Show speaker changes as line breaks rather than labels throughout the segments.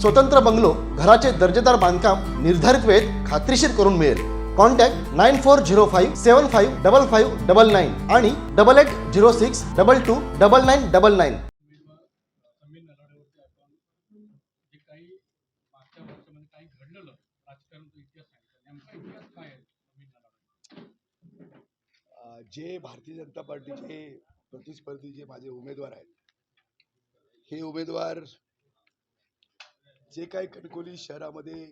स्वतंत्र बंगलो घराचे दर्जेदार बांधकाम निर्धारित वेळेत खात्रीशीर करून मिळेल. Contact nine four zero five seven five double five double nine आणि double eight zero six double two double nine double nine.
जे
जे भारतीय जनता पार्टीचे प्रतिस्पर्धी जे माझे उमेदवार आहेत हे उमेदवार जे काही कणकोली शहरामध्ये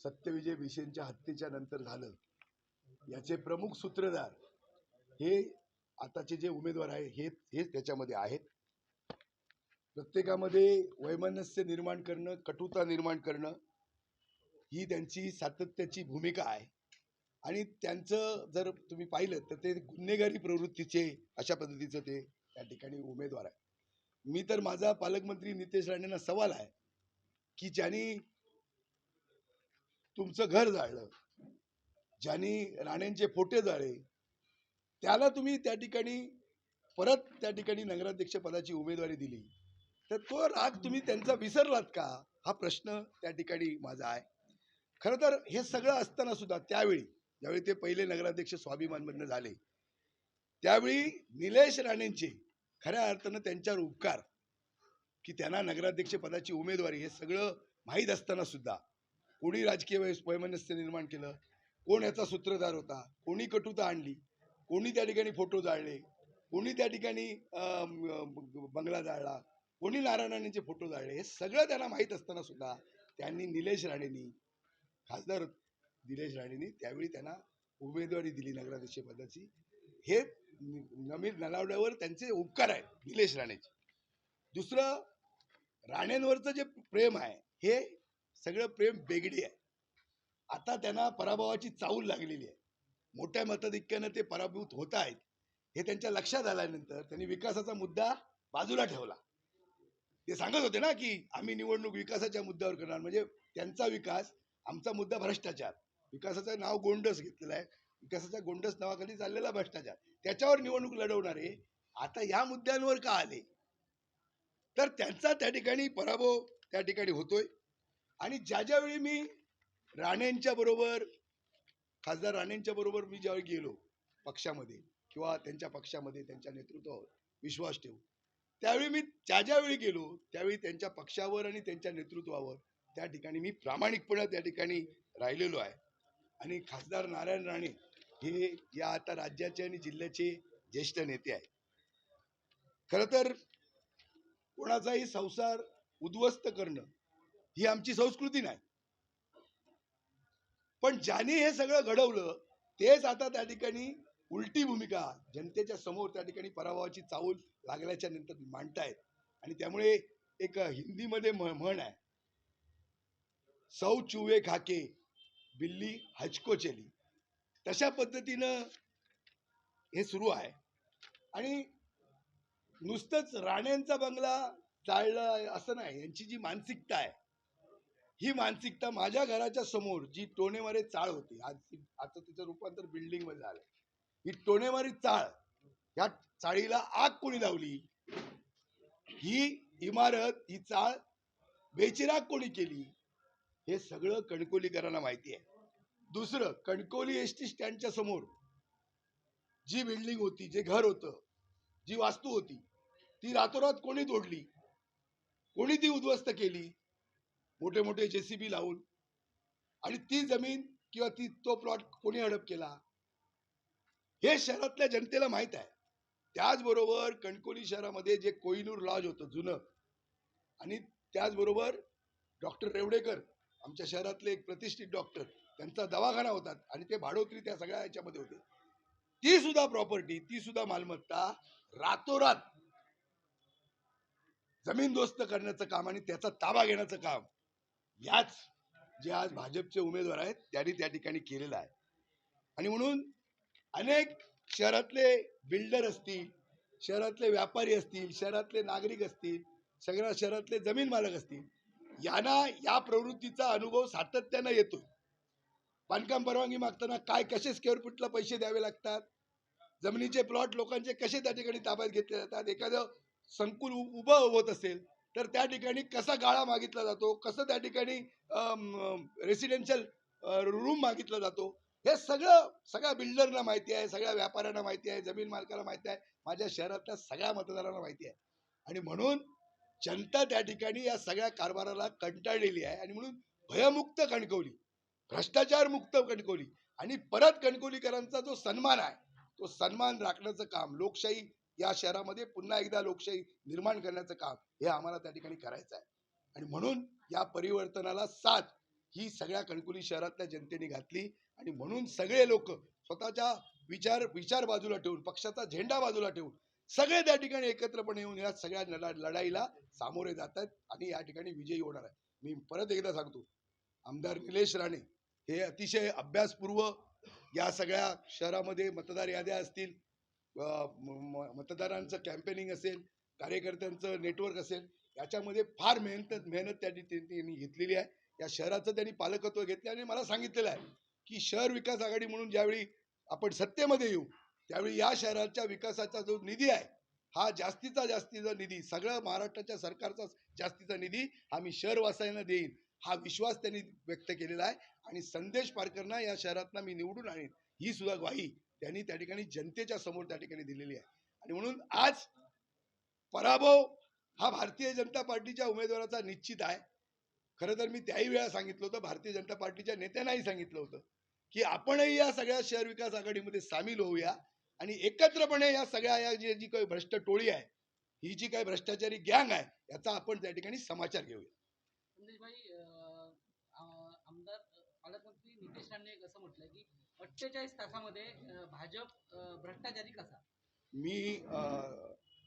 सत्यविजय विषयींच्या हत्येच्या नंतर झालं याचे प्रमुख सूत्रधार हे आताचे जे उमेदवार आहे हे हेच त्याच्यामध्ये आहेत. प्रत्येकामध्ये वैमनस्य निर्माण करणं कटुता निर्माण करणं ही त्यांची सातत्याची भूमिका आहे. आणि त्यांचं जर तुम्ही पाहिलं तर ते गुन्हेगारी प्रवृत्तीचे अशा पद्धतीचं ते त्या ठिकाणी उमेदवार आहे मी तर माझा पालकमंत्री नितेश राणेंना सवाल आहे की ज्यांनी तुमचं घर जाळलं ज्यांनी राणेंचे फोटे जाळे त्याला तुम्ही त्या ठिकाणी परत त्या ठिकाणी नगराध्यक्ष पदाची उमेदवारी दिली. तर तो राग तुम्ही त्यांचा विसरलात का? हा प्रश्न त्या ठिकाणी माझा आहे. खरं तर हे सगळं असताना सुद्धा त्यावेळी ज्यावेळी ते पहिले नगराध्यक्ष स्वाभिमानमधनं झाले त्यावेळी निलेश राणेंचे खऱ्या अर्थानं त्यांच्यावर उपकार की त्यांना नगराध्यक्ष पदाची उमेदवारी हे सगळं माहीत असताना सुद्धा कोणी राजकीय वैमनस्य निर्माण केलं कोण याचा सूत्रधार होता कोणी कटुता आणली कोणी त्या ठिकाणी फोटो जाळले कोणी त्या ठिकाणी बंगला जाळला कोणी नारायणांचे फोटो जाळले हे सगळं त्यांना माहीत असताना सुद्धा त्यांनी निलेश राणेंनी खासदार निलेश राणेंनी त्यावेळी त्यांना उमेदवारी दिली नगराध्यक्ष पदाची हे नमीर नलावड्यावर त्यांचे उपकार आहेत निलेश राणेचे. दुसरं राणेंवरचं जे प्रेम आहे हे सगळं प्रेम बेगडी आहे. आता त्यांना पराभवाची चाहूल लागलेली आहे. मोठ्या मताधिक्यानं ते पराभूत होत आहेत हे त्यांच्या लक्षात आल्यानंतर त्यांनी विकासाचा मुद्दा बाजूला ठेवला. ते सांगत होते ना की आम्ही निवडणूक विकासाच्या मुद्द्यावर करणार म्हणजे त्यांचा विकास आमचा मुद्दा भ्रष्टाचार. विकासाचं नाव गोंडस घेतलेलं आहे. विकासाच्या गोंडस नावाखाली चाललेला भ्रष्टाचार. त्याच्यावर निवडणूक लढवणारे आता या मुद्द्यांवर का आले? तर त्यांचा त्या ठिकाणी पराभव त्या ठिकाणी होतोय. आणि ज्या ज्यावेळी मी राणेंच्या बरोबर खासदार राणेंच्या बरोबर मी ज्यावेळी गेलो पक्षामध्ये किंवा त्यांच्या पक्षामध्ये त्यांच्या नेतृत्वावर विश्वास ठेवू त्यावेळी मी ज्या ज्यावेळी गेलो त्यावेळी त्यांच्या पक्षावर आणि त्यांच्या नेतृत्वावर त्या ठिकाणी मी प्रामाणिकपणे त्या ठिकाणी राहिलेलो आहे. आणि खासदार नारायण राणे हे या आता राज्याचे आणि जिल्ह्याचे ज्येष्ठ नेते आहे खरं तर कोणाचाही संसार उद्ध्वस्त करणं ही आमची संस्कृती नाही. पण ज्याने हे सगळं घडवलं तेच आता त्या ठिकाणी उलटी भूमिका जनतेच्या समोर त्या ठिकाणी पराभवाची चावूल लागल्याच्या नंतर मांडतायत. आणि त्यामुळे एक हिंदीमध्ये म्हण आहे सौ चुवे खाके बिल्ली हचको चेली. तशा पद्धतीनं हे सुरू आहे. आणि नुसतंच राण्यांचा बंगला चालला असं नाही. यांची जी मानसिकता आहे ही मानसिकता माझ्या घराच्या समोर जी टोणेमारी चाळ होती आज आता तिचं रूपांतर बिल्डिंगमध्ये झालं ही टोणेमारी चाळ ह्या चाळीला आग कोणी लावली? ही इमारत ही चाळ बेचिराग कोणी केली? हे सगळं कणकोलीकरांना माहिती आहे. दुसरं कणकोली एस टी स्टँडच्या समोर जी बिल्डिंग होती जे घर होतं जी वास्तू होती ती रातोरात कोणी तोडली? कोणी ती उद्ध्वस्त केली? मोठे मोठे जेसीबी लावून. आणि ती जमीन किंवा ती तो प्लॉट कोणी हडप केला? हे शहरातल्या जनतेला माहीत आहे. त्याचबरोबर कणकोली शहरामध्ये जे कोहिनूर लॉज होतं जुनं आणि त्याचबरोबर डॉक्टर रेवडेकर आमच्या शहरातले एक प्रतिष्ठित डॉक्टर त्यांचा दवाखाना होता आणि ते भाडोत्री त्या सगळ्या याच्यामध्ये होते. ती सुद्धा प्रॉपर्टी ती सुद्धा मालमत्ता रातोरात जमीनदोस्त करण्याचं काम आणि त्याचा ताबा घेण्याचं काम याच जे आज भाजपचे उमेदवार आहेत त्यांनी त्या ठिकाणी केलेलं आहे. आणि म्हणून अनेक शहरातले बिल्डर असतील शहरातले व्यापारी असतील शहरातले नागरिक असतील सगळ्या शहरातले जमीन मालक असतील यांना या प्रवृत्तीचा अनुभव सातत्यानं येतो. बांधकाम परवानगी मागताना काय कसे स्क्वेअर फुटला पैसे द्यावे लागतात? जमिनीचे प्लॉट लोकांचे कसे त्या ठिकाणी ताब्यात घेतले जातात? एखादं संकुल उभं होत असेल तर त्या ठिकाणी कसा गाळा मागितला जातो? कसं त्या ठिकाणी रेसिडेन्शियल रूम मागितला जातो? हे सगळं सगळ्या बिल्डरना माहिती आहे सगळ्या व्यापाऱ्यांना माहिती आहे जमीन मालकाला माहिती आहे माझ्या शहरातल्या सगळ्या मतदारांना माहिती आहे. आणि म्हणून जनता त्या ठिकाणी या सगळ्या कारभाराला कंटाळलेली आहे आणि म्हणून भयमुक्त कणकवली भ्रष्टाचार मुक्त कणकवली आणि परत कणकवलीकरांचा जो सन्मान आहे तो सन्मान राखण्याचं काम लोकशाही या शहरामध्ये पुन्हा एकदा लोकशाही निर्माण करण्याचं काम हे आम्हाला त्या ठिकाणी करायचं आहे. आणि म्हणून या परिवर्तनाला साथ ही सगळ्या कणकुली शहरातल्या जनतेने घातली आणि म्हणून सगळे लोक स्वतःच्या विचार विचार बाजूला ठेवून पक्षाचा झेंडा बाजूला ठेवून सगळे त्या ठिकाणी एकत्रपणे येऊन या सगळ्या लढा लढाईला सामोरे जात आहेत आणि या ठिकाणी विजयी होणार आहे मी परत एकदा सांगतो आमदार निलेश राणे हे अतिशय अभ्यासपूर्व या सगळ्या शहरामध्ये मतदार याद्या असतील मतदारांचं कॅम्पेनिंग असेल कार्यकर्त्यांचं नेटवर्क असेल याच्यामध्ये फार मेहनत मेहनत त्यांनी त्यांनी घेतलेली आहे. या शहराचं त्यांनी पालकत्व घेतलं आणि मला सांगितलेलं आहे की शहर विकास आघाडी म्हणून ज्यावेळी आपण सत्तेमध्ये येऊ त्यावेळी या शहराच्या विकासाचा जो निधी आहे हा जास्तीचा जास्तीचा निधी सगळं महाराष्ट्राच्या सरकारचा जास्तीचा निधी हा मी शहरवासियांना देईन. हा विश्वास त्यांनी व्यक्त केलेला आहे आणि संदेश पारकरना या शहरातनं मी निवडून आणीन. ही सुद्धा ग्वाही त्यांनी त्या ठिकाणी जनतेच्या समोर त्या ठिकाणी दिलेली आहे. आणि म्हणून आज पराभव हा भारतीय जनता पार्टीच्या उमेदवाराचा निश्चित आहे. खरं तर मी त्याही वेळा सांगितलं होतं भारतीय जनता पार्टीच्या नेत्यांनाही सांगितलं होतं की आपणही या सगळ्या शहर विकास आघाडीमध्ये सामील होऊया आणि एकत्रपणे या सगळ्या या जी जी काही भ्रष्ट टोळी आहे ही जी काही भ्रष्टाचारी गँग आहे याचा आपण त्या ठिकाणी समाचार घेऊया.
आमदार पालकमंत्री नितेश राणे असं म्हटलं की अठ्ठेचाळीस तासामध्ये भाजप भ्रष्टाचारी कसा?
मी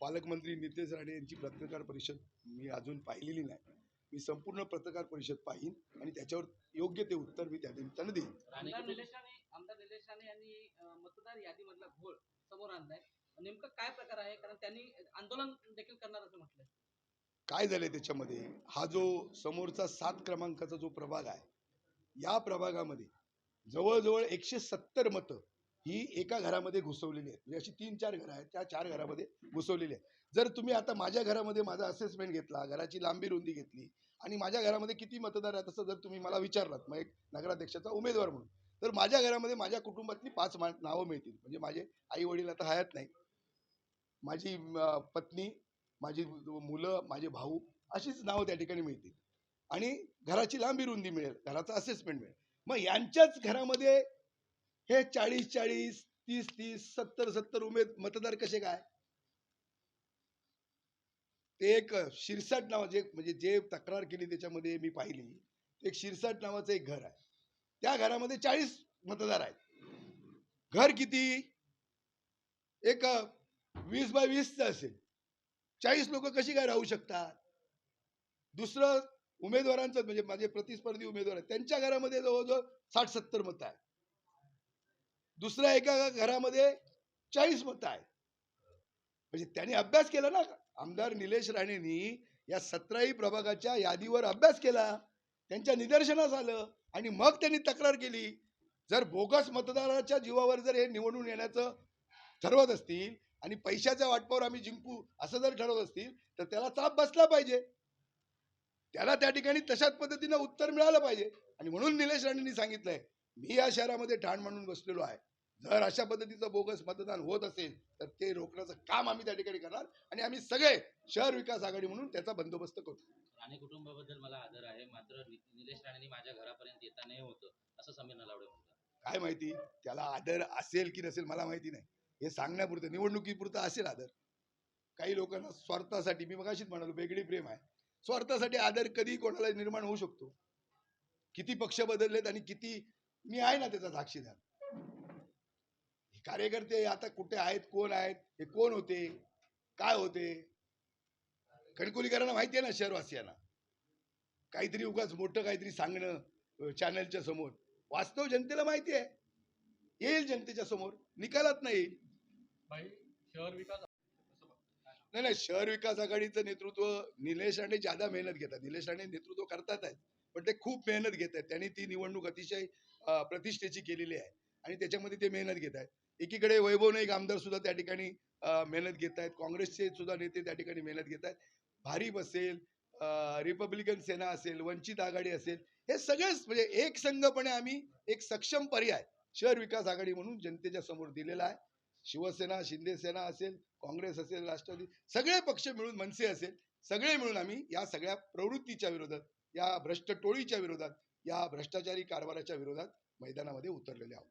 पालकमंत्री नितेश राणे यांची पत्रकार परिषद मी अजून पाहिलेली नाही. मी संपूर्ण पत्रकार परिषद पाहीन आणि त्याच्यावर योग्य ते उत्तर मी त्या निमित्तानं देईन.
आमदार निलेश राणे आमदार निलेश राणे यांनी मतदार यादीमधला घोळ समोर आणलाय. नेमकं काय प्रकार आहे? कारण त्यांनी आंदोलन देखील करणार असं म्हटलंय.
काय झालंय त्याच्यामध्ये? हा जो समोरचा सात क्रमांकाचा जो प्रभाग आहे या प्रभागामध्ये जवळजवळ एकशे सत्तर मतं ही एका घरामध्ये घुसवलेली आहेत. म्हणजे अशी तीन चार घरं आहेत त्या चार घरामध्ये घुसवलेली आहेत. जर तुम्ही आता माझ्या घरामध्ये माझा असेसमेंट घेतला घराची लांबी रुंदी घेतली आणि माझ्या घरामध्ये किती मतदार आहेत असं जर तुम्ही मला विचारलात मग एक नगराध्यक्षाचा उमेदवार म्हणून तर माझ्या घरामध्ये माझ्या कुटुंबातली पाच मा- नावं मिळतील. म्हणजे माझे आई वडील आता हयात नाही माझी पत्नी माझी मुलं माझे भाऊ अशीच नावं त्या ठिकाणी मिळतील. आणि घराची लांबी रुंदी मिळेल घराचं असेसमेंट मिळेल. मग यांच्याच घरामध्ये हे चाळीस चाळीस तीस तीस सत्तर सत्तर उमेद मतदार कसे काय? ते एक शिरसाट नावाचे म्हणजे जे तक्रार केली त्याच्यामध्ये मी पाहिली. एक शिरसाट नावाचं एक घर आहे. त्या घरामध्ये चाळीस मतदार आहेत. घर किती? एक वीस बाय वीसचं असेल. चाळीस लोक कशी काय राहू शकतात? दुसरं उमेदवारांचं म्हणजे माझे प्रतिस्पर्धी उमेदवार आहेत. त्यांच्या घरामध्ये जवळजवळ साठ सत्तर मतं आहेत. दुसऱ्या एका घरामध्ये चाळीस मतं आहेत. म्हणजे त्यांनी अभ्यास केला ना. आमदार निलेश राणेंनी या सतराही प्रभागाच्या यादीवर अभ्यास केला. त्यांच्या निदर्शनास आलं आणि मग त्यांनी तक्रार केली. जर बोगस मतदाराच्या जीवावर जर हे निवडून येण्याचं ठरवत असतील आणि पैशाच्या वाटपावर आम्ही जिंकू असं जर ठरवत असतील तर त्याला चाप बसला पाहिजे. त्याला त्या ठिकाणी तशाच पद्धतीनं उत्तर मिळालं पाहिजे. आणि म्हणून निलेश राणेंनी सांगितलंय मी या शहरामध्ये ठाण मांडून बसलेलो आहे. जर अशा पद्धतीचं बोगस मतदान होत असेल तर ते रोखण्याचं काम आम्ही त्या ठिकाणी करणार आणि आम्ही सगळे शहर विकास आघाडी म्हणून त्याचा बंदोबस्त करू.
राणे कुटुंबाबद्दल मला आदर आहे मात्र निलेश राणेंनी माझ्या घरापर्यंत येता नाही होतं असं समीर नलावडे म्हणतात.
काय माहिती? त्याला आदर असेल की नसेल मला माहिती नाही. हे सांगण्यापुरतं निवडणुकीपुरतं असेल आदर. काही लोकांना स्वार्थासाठी मी मगाशीच म्हणालो वेगळी प्रेम आहे. स्वार्थासाठी आदर कधी कोणाला निर्माण होऊ शकतो. किती पक्ष बदललेत आणि किती मी आहे ना त्याचा साक्षीदार. कार्यकर्ते आता कुठे आहेत कोण आहेत हे कोण होते काय होते? कणकोलीकरांना माहिती आहे ना शहरवासियांना. काहीतरी उगाच मोठं काहीतरी सांगणं चॅनलच्या समोर. वास्तव जनतेला माहिती आहे. येईल जनतेच्या समोर. निकालात नाही येईल
भाई शहर विकास कसं बघता?
नाही नाही शहर विकास आघाडीचं नेतृत्व निलेश राणे ज्यादा मेहनत घेतात. निलेश राणे नेतृत्व करतात आहेत पण ते खूप मेहनत घेत आहेत. त्यांनी ती निवडणूक अतिशय प्रतिष्ठेची केलेली आहे आणि त्याच्यामध्ये ते मेहनत घेत आहेत. एकीकडे वैभव नाईक आमदार सुद्धा त्या ठिकाणी मेहनत घेत आहेत. काँग्रेसचे सुद्धा नेते त्या ठिकाणी मेहनत घेत आहेत. भारीप असेल रिपब्लिकन सेना असेल वंचित आघाडी असेल हे सगळेच म्हणजे एक संघपणे आम्ही एक सक्षम पर्याय शहर विकास आघाडी म्हणून जनतेच्या समोर दिलेला आहे. शिवसेना शिंदे सेना असेल काँग्रेस असेल राष्ट्रवादी सगळे पक्ष मिळून मनसे असेल सगळे मिळून आम्ही या सगळ्या प्रवृत्तीच्या विरोधात या भ्रष्ट टोळीच्या विरोधात या भ्रष्टाचारी कारभाराच्या विरोधात मैदानामध्ये उतरलेले आहोत.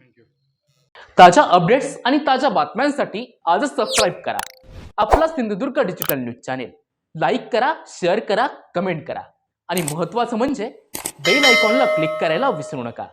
थँक्यू
ताज्या अपडेट्स आणि ताज्या बातम्यांसाठी आजच सबस्क्राईब करा. आपला Sindhudurg digital news channel like करा शेअर करा कमेंट करा. आणि महत्त्वाचं म्हणजे बेल आयकॉनला क्लिक करायला विसरू नका.